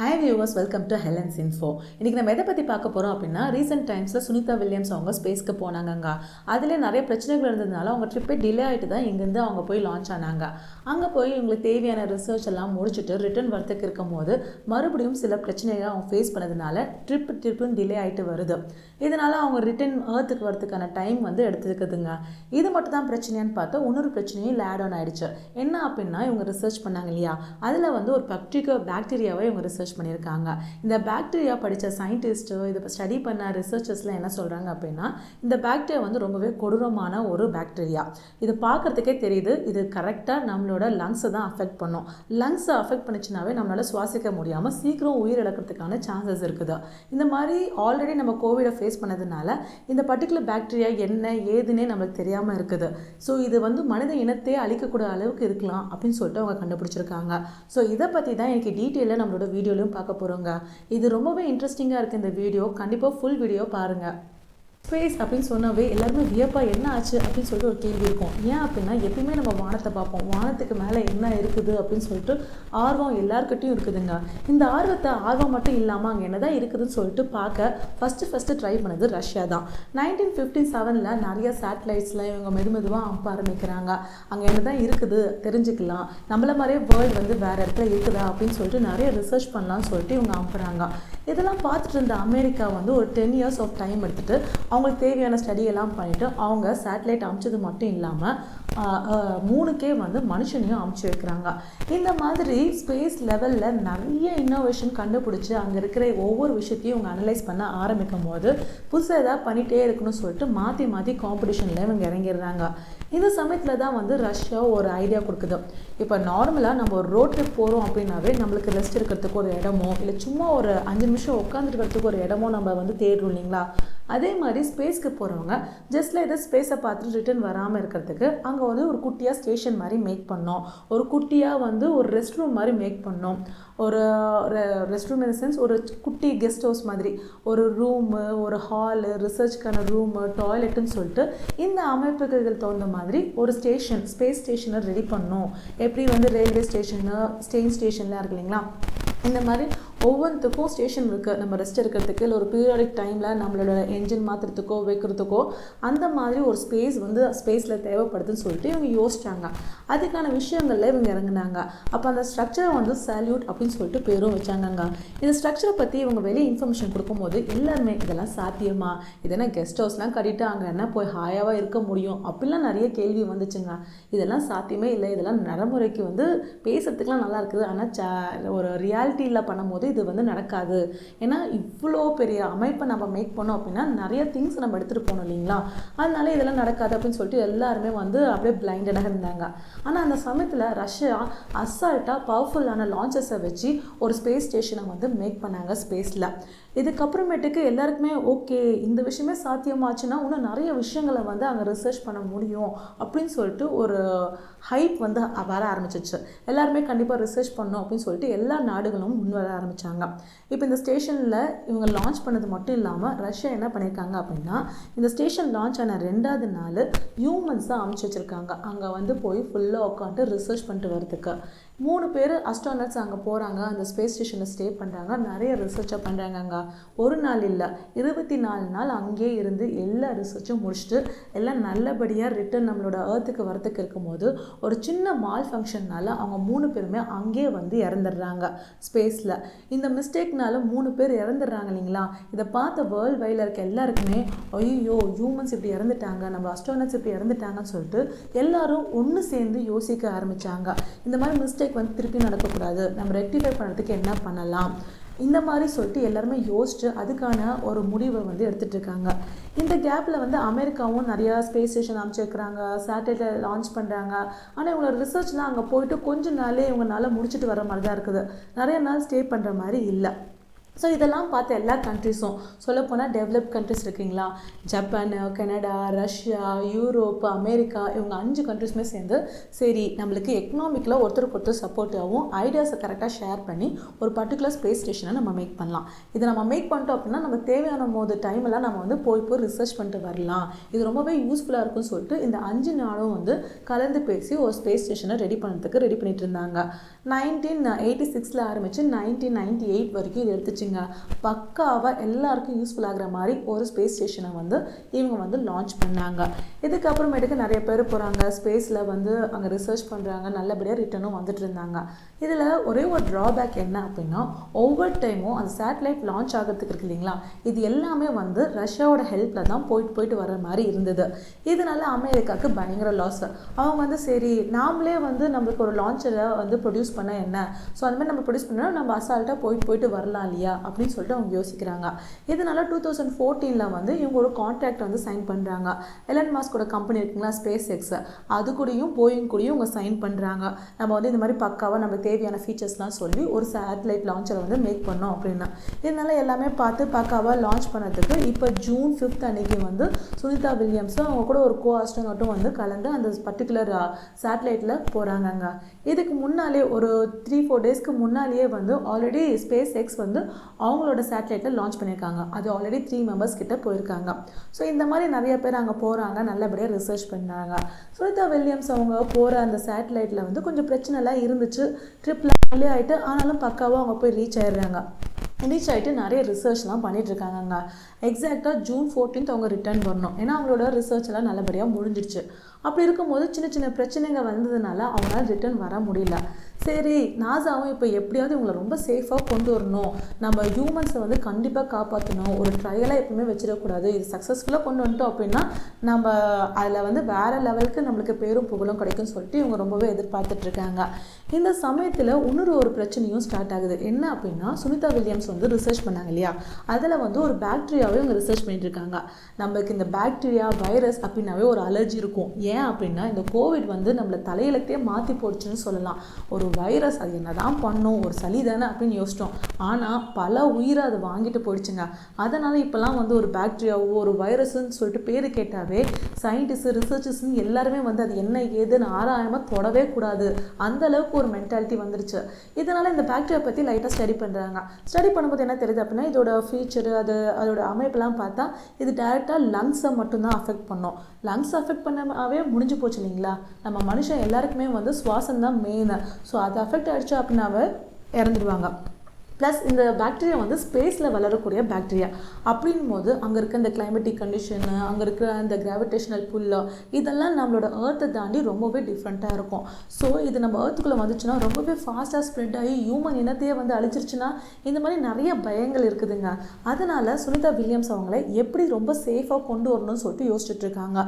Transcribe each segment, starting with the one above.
Hi viewers welcome to Helen's info இன்றைக்கி நம்ம எதை பற்றி பார்க்க போகிறோம் அப்படின்னா ரீசெண்ட் டைம்ஸில் சுனிதா வில்லியம்ஸ் அவங்க ஸ்பேஸ்க்கு போனாங்கங்க. அதில் நிறைய பிரச்சனைகள் இருந்ததுனால அவங்க ட்ரிப்பே டிலே ஆகிட்டு தான் இங்கேருந்து அவங்க போய் லான்ச் ஆனாங்க. அங்கே போய் இவங்களுக்கு தேவையான ரிசர்ச் எல்லாம் முடிச்சுட்டு ரிட்டர்ன் வரத்துக்கு இருக்கும் போது மறுபடியும் சில பிரச்சனைகளை அவங்க ஃபேஸ் பண்ணதுனால ட்ரிப் ட்ரிப்புன்னு டிலே ஆகிட்டு வருது. இதனால் அவங்க ரிட்டர்ன் ஏர்த்துக்கு வரதுக்கான டைம் வந்து எடுத்துருக்குதுங்க. இது மட்டும் தான் பிரச்சனையான்னு பார்த்தா இன்னொரு பிரச்சனையும் இல்லை ஆட் ஆன் ஆகிடுச்சு என்ன அப்படின்னா இவங்க ரிசர்ச் பண்ணாங்க இல்லையா? அதில் வந்து ஒரு பக்டிக பாக்டீரியாவை இவங்க ரிசர்ச் பண்ணியிருக்காங்க. இந்த பாக்டீரியா படித்த சயின்டிஸ்ட்டு இதை ஸ்டடி பண்ண ரிசர்ச்சர்ஸ்லாம் என்ன சொல்கிறாங்க அப்படின்னா இந்த பாக்டீரியா வந்து ரொம்பவே கொடூரமான ஒரு பாக்டீரியா இது பார்க்குறதுக்கே தெரியுது. இது கரெக்டாக நம்மளோட லங்ஸை தான் அஃபெக்ட் பண்ணும். லங்ஸை அஃபெக்ட் பண்ணுச்சுனாவே நம்மளால் சுவாசிக்க முடியாமல் சீக்கிரம் உயிர் இழக்கிறதுக்கான சான்சஸ் இருக்குது. இந்த மாதிரி ஆல்ரெடி நம்ம கோவிடை ஃபேஸ் பண்ணதுனால இந்த பர்டிகுலர் பாக்டீரியா என்ன ஏதுன்னே நம்மளுக்கு தெரியாமல் இருக்குது. ஸோ இது வந்து மனித இனத்தையே அழிக்கக்கூடிய அளவுக்கு இருக்கலாம் அப்படின்னு சொல்லிட்டு அவங்க கண்டுபிடிச்சிருக்காங்க. ஸோ இதை பற்றி தான் எனக்கு டீட்டெயிலாக நம்மளோட வீடியோலையும் பார்க்க போகிறோங்க இது ரொம்பவே இன்ட்ரெஸ்டிங்காக இருக்குது இந்த வீடியோ. கண்டிப்பாக ஃபுல் வீடியோ பாருங்கள் ஸ்பேஸ் அப்படின்னு சொன்னாவே எல்லாருமே வியப்பா என்ன ஆச்சு அப்படின்னு சொல்லிட்டு ஒரு கேள்வி இருக்கும். ஏன் அப்படின்னா எப்பயுமே நம்ம வானத்தை பார்ப்போம். வானத்துக்கு மேலே என்ன இருக்குது அப்படின்னு சொல்லிட்டு ஆர்வம் எல்லாருக்கிட்டையும் இருக்குதுங்க. இந்த ஆர்வத்தை ஆர்வம் மட்டும் இல்லாமல் அங்கே என்னதான் இருக்குதுன்னு சொல்லிட்டு பார்க்க ஃபஸ்ட்டு ஃபஸ்ட்டு ட்ரை பண்ணது ரஷ்யா தான். நைன்டீன் ஃபிஃப்டி செவனில் நிறைய சேட்டலைட்ஸ்லாம் இவங்க மெது மெதுவாக அனுப்ப ஆரம்பிக்கிறாங்க. அங்கே என்னதான் இருக்குது தெரிஞ்சுக்கலாம். நம்மள மாதிரியே வேர்ல்டு வந்து வேறு இடத்துல இருக்குதா அப்படின்னு சொல்லிட்டு நிறைய ரிசர்ச் பண்ணலாம்னு சொல்லிட்டு இவங்க அனுப்புகிறாங்க இதெல்லாம் பார்த்துட்டு இருந்த அமெரிக்கா வந்து ஒரு டென் இயர்ஸ் ஆஃப் டைம் எடுத்துட்டு அவங்களுக்கு தேவையான ஸ்டடி எல்லாம் பண்ணிவிட்டு அவங்க சேட்டலைட் அமிச்சது மட்டும் இல்லாமல் மூணுக்கே வந்து மனுஷனையும் அமுச்சு வைக்கிறாங்க. இந்த மாதிரி ஸ்பேஸ் லெவலில் நிறைய இன்னோவேஷன் கண்டுபிடிச்சி அங்கே இருக்கிற ஒவ்வொரு விஷயத்தையும் இவங்க அனலைஸ் பண்ண ஆரம்பிக்கும் போது புதுசாக ஏதாவது பண்ணிகிட்டே இருக்கணும்னு சொல்லிட்டு மாற்றி மாற்றி காம்படிஷனில் இவங்க இறங்கிடுறாங்க. இந்த சமயத்தில் தான் வந்து ரஷ்யா ஒரு ஐடியா கொடுக்குது. இப்போ நார்மலாக நம்ம ஒரு ரோட் ட்ரிப் போகிறோம் அப்படின்னாவே நம்மளுக்கு ரெஸ்ட் இருக்கிறதுக்கு ஒரு இடமோ இல்லை சும்மா ஒரு அஞ்சு நிமிஷம் உட்காந்துருக்கிறதுக்கு ஒரு இடமோ நம்ம வந்து தேடுறோம் இல்லைங்களா? அதே மாதிரி ஸ்பேஸ்க்கு போகிறவங்க ஜஸ்ட்டில் எதாவது ஸ்பேஸை பார்த்துட்டு ரிட்டர்ன் வராமல் இருக்கிறதுக்கு அங்கே வந்து ஒரு குட்டியாக ஸ்டேஷன் மாதிரி மேக் பண்ணோம். ஒரு குட்டியாக வந்து ஒரு ரெஸ்ட் ரூம் மாதிரி மேக் பண்ணோம். ஒரு ரெஸ்ட் ரூம் இன் சென்ஸ் ஒரு குட்டி கெஸ்ட் ஹவுஸ் மாதிரி. ஒரு ரூமு ஒரு ஹாலு ரிசர்ச்க்கான ரூமு டாய்லெட்டுன்னு சொல்லிட்டு இந்த அமைப்புகள் தகுந்த மாதிரி ஒரு ஸ்டேஷன் ஸ்பேஸ் ஸ்டேஷனை ரெடி பண்ணோம். எப்படி வந்து ரயில்வே ஸ்டேஷனு ஸ்டெயின் ஸ்டேஷன்லாம் இருக்கு இல்லைங்களா? இந்த மாதிரி ஒவ்வொன்றுத்துக்கும் ஸ்டேஷன் இருக்குது நம்ம ரெஸ்ட் எடுக்கிறதுக்கு இல்லை ஒரு பீரியாடிக் டைமில் நம்மளோட என்ஜின் மாற்றுறதுக்கோ வைக்கிறதுக்கோ அந்த மாதிரி ஒரு ஸ்பேஸ் வந்து ஸ்பேஸில் தேவைப்படுதுன்னு சொல்லிட்டு இவங்க யோசிச்சாங்க. அதுக்கான விஷயங்களில் இவங்க இறங்குனாங்க. அப்போ அந்த ஸ்ட்ரக்சரை வந்து சால்யூட் அப்படின்னு சொல்லிட்டு பேரும் வச்சாங்கங்க. இந்த ஸ்ட்ரக்சரை பற்றி இவங்க வெளியே இன்ஃபர்மேஷன் கொடுக்கும்போது எல்லாருமே இதெல்லாம் சாத்தியமா? இதெல்லாம் கெஸ்ட் ஹவுஸ்லாம் கட்டிட்டு அங்கே என்ன போய் ஹாயாவாக இருக்க முடியும்? அப்படிலாம் நிறைய கேள்வி வந்துச்சுங்க. இதெல்லாம் சாத்தியமே இல்லை. இதெல்லாம் நடைமுறைக்கு வந்து பேசுறதுக்குலாம் நல்லா இருக்குது. ஆனால் ஒரு ரியாலிட்டியில் பண்ணும்போது இது வந்து நடக்காது. ஏன்னா இவ்வளோ பெரிய அமைப்பை நம்ம மேக் பண்ணோம் அப்படின்னா நிறைய திங்ஸ் நம்ம எடுத்துகிட்டு போகணும் இல்லைங்களா? அதனால இதெல்லாம் நடக்காது அப்படின்னு சொல்லிட்டு எல்லாருமே வந்து அப்படியே பிளைண்டடாக இருந்தாங்க. ஆனால் அந்த சமயத்தில் ரஷ்யா அசால்ட்டாக பவர்ஃபுல்லான லான்ச்சஸை வச்சு ஒரு ஸ்பேஸ் ஸ்டேஷனை வந்து மேக் பண்ணாங்க ஸ்பேஸில் இதுக்கப்புறமேட்டுக்கு எல்லாருக்குமே ஓகே இந்த விஷயமே சாத்தியமாச்சுன்னா இன்னும் நிறைய விஷயங்களை வந்து அங்கே ரிசர்ச் பண்ண முடியும் அப்படின்னு சொல்லிட்டு ஒரு ஹைப் வந்து வர ஆரம்பிச்சிச்சு. எல்லாருமே கண்டிப்பாக ரிசர்ச் பண்ணணும் அப்படின்னு சொல்லிட்டு எல்லா நாடுகளும் முன் வர ஆரம்பித்தாங்க இப்போ இந்த ஸ்டேஷனில் இவங்க லான்ச் பண்ணது மட்டும் இல்லாமல் ரஷ்யா என்ன பண்ணியிருக்காங்க அப்படின்னா இந்த ஸ்டேஷன் லான்ச் ஆன ரெண்டாவது நாள் ஹியூமன்ஸ் தான் அமைச்சு வச்சுருக்காங்க. அங்கே வந்து போய் ஃபுல்லாக உட்காந்து ரிசர்ச் பண்ணிட்டு வரதுக்கு மூணு பேர் அஸ்ட்ரானட்ஸ் அங்கே போகிறாங்க அந்த ஸ்பேஸ் ஸ்டேஷனில் ஸ்டே பண்ணுறாங்க நிறைய ரிசர்ச்சை பண்ணுறாங்க அங்கே. ஒரு நாள் இல்லை இருபத்தி நாலு நாள் அங்கேயே இருந்து எல்லா ரிசர்ச்சும் முடிச்சுட்டு எல்லாம் நல்லபடியாக ரிட்டர்ன் நம்மளோட ஏர்த்துக்கு வரத்துக்கு இருக்கும்போது ஒரு சின்ன மால் ஃபங்க்ஷன்னால் அவங்க மூணு பேருமே அங்கேயே வந்து இறந்துடுறாங்க ஸ்பேஸில் இந்த மிஸ்டேக்னால மூணு பேர் இறந்துடுறாங்க இல்லைங்களா? இதை பார்த்த வேர்ல்டு வைடில் இருக்க எல்லாருக்குமே ஐயோ ஹியூமன்ஸ் இப்படி இறந்துட்டாங்க நம்ம அஸ்ட்ரானட்ஸ் இப்படி இறந்துட்டாங்கன்னு சொல்லிட்டு எல்லாரும் ஒன்று சேர்ந்து யோசிக்க ஆரம்பித்தாங்க இந்த மாதிரி மிஸ்டேக் வந்து திருப்பி நடக்கக்கூடாது. நம்ம ரெக்டிஃபை பண்ணுறதுக்கு என்ன பண்ணலாம்? இந்த மாதிரி சொல்லிட்டு எல்லாருமே யோசிச்சு அதுக்கான ஒரு முடிவை வந்து எடுத்துகிட்டு இருக்காங்க. இந்த கேப்பில் வந்து அமெரிக்காவும் நிறையா ஸ்பேஸ் ஸ்டேஷன் அமைச்சிருக்கிறாங்க சேட்டலைட்டை லான்ச் பண்ணுறாங்க ஆனால் இவங்களோட ரிசர்ச்லாம் அங்கே போயிட்டு கொஞ்ச நாளே இவங்களால முடிச்சுட்டு வர மாதிரி தான் இருக்குது. நிறைய நாள் ஸ்டே பண்ணுற மாதிரி இல்லை. ஸோ இதெல்லாம் பார்த்து எல்லா கண்ட்ரிஸும் சொல்லப்போனால் டெவலப் கண்ட்ரிஸ் இருக்குங்களா? Japan Canada Russia Europe America இவங்க அஞ்சு கண்ட்ரிஸுமே சேர்ந்து சரி நம்மளுக்கு எக்கனாமிக்கில் ஒருத்தருக்கு ஒருத்தர் சப்போர்ட்டாகவும் ஐடியாஸை கரெக்டாக ஷேர் பண்ணி ஒரு பர்டிகுலர் ஸ்பேஸ் ஸ்டேஷனை நம்ம மேக் பண்ணலாம். இதை நம்ம மேக் பண்ணிட்டோம் அப்படின்னா நம்ம தேவையான போது டைமெல்லாம் நம்ம வந்து போய் போய் ரிசர்ச் பண்ணிட்டு வரலாம். இது ரொம்பவே யூஸ்ஃபுல்லாக இருக்கும்னு சொல்லிட்டு இந்த அஞ்சு நாளும் வந்து கலந்து பேசி ஒரு ஸ்பேஸ் ஸ்டேஷனை ரெடி பண்ணுறதுக்கு ரெடி பண்ணிட்டு இருந்தாங்க. நைன்டீன் எயிட்டி சிக்ஸில் ஆரம்பித்து நைன்டீன் நைன்டி எயிட் வரைக்கும் இது வச்சுங்க. பக்காவாக எல்லாருக்கும் யூஸ்ஃபுல் ஆகிற மாதிரி ஒரு ஸ்பேஸ் ஸ்டேஷனை வந்து இவங்க வந்து லான்ச் பண்ணாங்க. இதுக்கப்புறமேட்டுக்கு நிறைய பேர் போகிறாங்க ஸ்பேஸில் வந்து அங்கே ரிசர்ச் பண்ணுறாங்க நல்லபடியாக ரிட்டர்னும் வந்துட்டு இருந்தாங்க. இதில் ஒரே ஒரு ட்ராபேக் என்ன அப்படின்னா ஒவ்வொரு டைமும் அந்த சேட்டலைட் லான்ச் ஆகிறதுக்கு இருக்கு இல்லைங்களா? இது எல்லாமே வந்து ரஷ்யாவோட ஹெல்ப்பில் தான் போயிட்டு போயிட்டு வர மாதிரி இருந்தது. இதனால அமெரிக்காவுக்கு பயங்கர லாஸ் அவங்க வந்து சரி நாமளே வந்து நம்மளுக்கு ஒரு லான்ச்சரை வந்து ப்ரொடியூஸ் பண்ண என்ன? ஸோ அந்த மாதிரி நம்ம ப்ரொடியூஸ் பண்ணால் நம்ம அசால்ட்டாக போயிட்டு போயிட்டு வரலாம் இல்லையா? அப்படின்னு சொல்லிட்டு அவங்க யோசிக்கிறாங்க. இதனால டூ தௌசண்ட் ஃபோர்டீனில் வந்து இவங்க ஒரு கான்ட்ராக்ட் வந்து சைன் பண்ணுறாங்க எலன் மாஸ்கோட கம்பெனி இருக்குங்களா ஸ்பேஸ் எக்ஸ் அது கூடயும் போயிங் கூடயும் இவங்க சைன் பண்ணுறாங்க நம்ம வந்து இந்த மாதிரி பக்காவாக நம்ம தேவையான ஃபீச்சர்ஸ்லாம் சொல்லி ஒரு சேட்டலைட் லான்ச்சரை வந்து மேக் பண்ணோம் அப்படின்னா. இதனால எல்லாமே பார்த்து பக்காவாக லான்ச் பண்ணதுக்கு இப்போ ஜூன் ஃபிஃப்த் அன்னைக்கு வந்து சுனிதா வில்லியம்ஸும் அவங்க கூட ஒரு கோ ஆஸ்ட்ரோனாட்டும் வந்து கலந்து அந்த பர்டிகுலர் சேட்டலைட்டில் போகிறாங்கங்க இதுக்கு முன்னாலே ஒரு த்ரீ ஃபோர் டேஸ்க்கு முன்னாலேயே வந்து ஆல்ரெடி ஸ்பேஸ் எக்ஸ் வந்து அவங்களோட சேட்டலைட்டை லான்ச் பண்ணியிருக்காங்க. அது ஆல்ரெடி த்ரீ மெம்பர்ஸ் கிட்ட போயிருக்காங்க. ஸோ இந்த மாதிரி நிறைய பேர் அங்கே போகிறாங்க நல்லபடியாக ரிசர்ச் பண்ணாங்க சுனிதா வில்லியம்ஸ் அவங்க போகிற அந்த சேட்டலைட்டில் வந்து கொஞ்சம் பிரச்சனைலாம் இருந்துச்சு. ட்ரிப்லாம் வெளியே ஆகிட்டு ஆனாலும் பக்காவாக அவங்க போய் ரீச் ஆயிடுறாங்க. ரீச் ஆகிட்டு நிறைய ரிசர்ச்லாம் பண்ணிகிட்ருக்காங்கங்க எக்ஸாக்டாக ஜூன் ஃபோர்டீன்த் அவங்க ரிட்டர்ன் வரணும். ஏன்னா அவங்களோட ரிசர்ச் எல்லாம் நல்லபடியாக முடிஞ்சிடுச்சு. அப்படி இருக்கும்போது சின்ன சின்ன பிரச்சனைங்க வந்ததுனால அவங்களால ரிட்டர்ன் வர முடியல. சரி நாசாவும் இப்போ எப்படியாவது இவங்களை ரொம்ப சேஃபாக கொண்டு வரணும். நம்ம ஹியூமன்ஸை வந்து கண்டிப்பாக காப்பாற்றணும் ஒரு ட்ரையலாக எப்பவுமே வச்சிடக்கூடாது இது சக்ஸஸ்ஃபுல்லாக கொண்டு வந்துட்டோம் அப்படின்னா நம்ம அதில் வந்து வேறு லெவலுக்கு நம்மளுக்கு பேரும் புகழும் கிடைக்கும்னு சொல்லிட்டு இவங்க ரொம்பவே எதிர்பார்த்துட்ருக்காங்க இந்த சமயத்தில் இன்னொரு ஒரு பிரச்சனையும் ஸ்டார்ட் ஆகுது. என்ன அப்படின்னா சுனிதா வில்லியம்ஸ் வந்து ரிசர்ச் பண்ணாங்க இல்லையா? அதில் வந்து ஒரு பேக்டீரியாவே இவங்க ரிசர்ச் பண்ணிட்டு இருக்காங்க. நம்மளுக்கு இந்த பாக்டீரியா வைரஸ் அப்படின்னாவே ஒரு அலர்ஜி இருக்கும். ஏன் அப்படின்னா இந்த கோவிட் வந்து நம்மளை தலையிலத்தையே மாற்றி போடுச்சுன்னு சொல்லலாம். ஒரு வைரஸ் அது என்ன தான் பண்ணும் ஒரு சளி தானே அப்படின்னு யோசிச்சோம். ஆனால் பல உயிரை அது வாங்கிட்டு போயிடுச்சுங்க. அதனால் இப்போல்லாம் வந்து ஒரு பாக்டீரியாவோ ஒரு வைரஸ்ன்னு சொல்லிட்டு பேர் கேட்டாவே சயின்டிஸ்ட் ரிசர்ச்சர்ஸ்னு எல்லாருமே வந்து அது என்ன ஏதுன்னு ஆராயாமல் தொடவே கூடாது. அந்த அளவுக்கு ஒரு மென்டாலிட்டி வந்துருச்சு. இதனால் இந்த பாக்டீரியா பற்றி லைட்டாக ஸ்டடி பண்ணுறாங்க ஸ்டடி பண்ணும்போது என்ன தெரியுது அப்படின்னா இதோட ஃபீச்சரு அது அதோட அமைப்பெல்லாம் பார்த்தா இது டேரெக்டாக லங்ஸை மட்டும்தான் அஃபெக்ட் பண்ணும். லங்ஸ் அஃபெக்ட் பண்ணாவே முடிஞ்சு போச்சு இல்லைங்களா? நம்ம மனுஷன் எல்லாருக்குமே வந்து சுவாசம் தான் மெயின் ஸோ அது அஃபெக்ட் ஆகிடுச்சு அப்படின்னா அவள் இறந்துடுவாங்க. ப்ளஸ் இந்த பாக்டீரியா வந்து ஸ்பேஸில் வளரக்கூடிய பாக்டீரியா அப்படின் போது அங்கே இருக்க இந்த கிளைமேட்டிக் கண்டிஷனு அங்கே இருக்கிற அந்த கிராவிடேஷனல் புல்லு இதெல்லாம் நம்மளோட ஏர்த்தை தாண்டி ரொம்பவே டிஃப்ரெண்ட்டாக இருக்கும். ஸோ இது நம்ம ஏர்த்துக்குள்ளே வந்துச்சுன்னா ரொம்பவே ஃபாஸ்ட்டாக ஸ்ப்ரெட் ஆகி ஹியூமன் இனத்தையே வந்து அழிச்சிருச்சுன்னா இந்த மாதிரி நிறைய பயங்கள் இருக்குதுங்க. அதனால் சுனிதா வில்லியம்ஸ் அவங்கள எப்படி ரொம்ப சேஃபாக கொண்டு வரணும்னு சொல்லிட்டு யோசிச்சுட்ருக்காங்க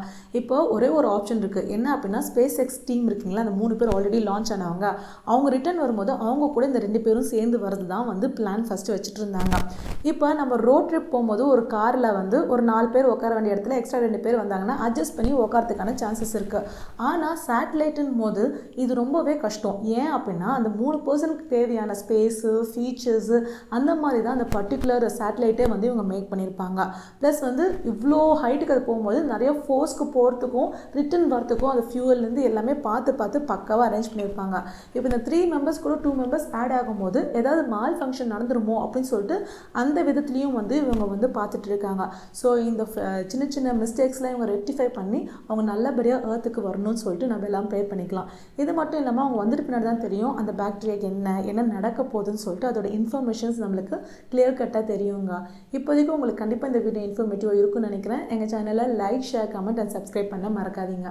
இப்போ ஒரே ஒரு ஆப்ஷன் இருக்குது என்ன அப்படின்னா ஸ்பேஸ் எக்ஸ் டீம் இருக்குங்களா? அந்த மூணு பேர் ஆல்ரெடி லான்ச் ஆனவங்க. அவங்க ரிட்டர்ன் வரும்போது அவங்க கூட இந்த ரெண்டு பேரும் சேர்ந்து வரது தான் வந்து பிளான் ஃபஸ்ட்டு வச்சுட்டு இருந்தாங்க இப்போ நம்ம ரோட் ட்ரிப் போகும்போது ஒரு காரில் வந்து ஒரு நாலு பேர் உட்கார வேண்டிய இடத்துல எக்ஸ்ட்ரா ரெண்டு பேர் வந்தாங்கன்னா அட்ஜஸ்ட் பண்ணி உட்காரத்துக்கான சான்சஸ் இருக்குது ஆனால் சேட்டலைட்டுன் போது இது ரொம்பவே கஷ்டம். ஏன் அப்படின்னா அந்த மூணு பர்சனுக்கு தேவையான ஸ்பேஸு ஃபீச்சர்ஸு அந்த மாதிரி தான் அந்த பர்டிகுலர் சேட்டலைட்டே வந்து இவங்க மேக் பண்ணியிருப்பாங்க ப்ளஸ் வந்து இவ்வளோ ஹைட்டுக்கு அது போகும்போது நிறைய ஃபோர்ஸ்க்கு போகிறதுக்கும் ரிட்டன் வரத்துக்கும் அந்த ஃபியூவல்லேருந்து எல்லாமே பார்த்து பார்த்து பக்காவாக அரேஞ்ச் பண்ணியிருப்பாங்க இப்போ இந்த த்ரீ மெம்பர்ஸ் கூட டூ மெம்பர்ஸ் ஆட் ஆகும்போது ஏதாவது மால் ஃபங்க்ஷன் நடந்துருமோ அப்படின்னு சொல்லிட்டு அந்த விதத்துலேயும் வந்து இவங்க வந்து பார்த்துட்டு இருக்காங்க ஸோ இந்த சின்ன சின்ன மிஸ்டேக்ஸ்லாம் இவங்க ரெக்டிஃபை பண்ணி அவங்க நல்லபடியாக ஏர்த்துக்கு வரணும்னு சொல்லிட்டு நம்ம எல்லாம் ப்ரே பண்ணிக்கலாம். இது மட்டும் இல்லாமல் அவங்க வந்துட்டு பின்னாடி தான் தெரியும் அந்த பாக்டீரியாக்கு என்ன என்ன நடக்க போகுதுன்னு சொல்லிட்டு அதோட இன்ஃபர்மேஷன்ஸ் நம்மளுக்கு கிளியர் கட்டாக தெரியுங்க. இப்போதைக்கு உங்களுக்கு கண்டிப்பாக இந்த வீடியோ இன்ஃபர்மேட்டிவாக இருக்கும்னு நினைக்கிறேன். எங்கள் சேனலை like share comment and subscribe பண்ண மறக்காதீங்க.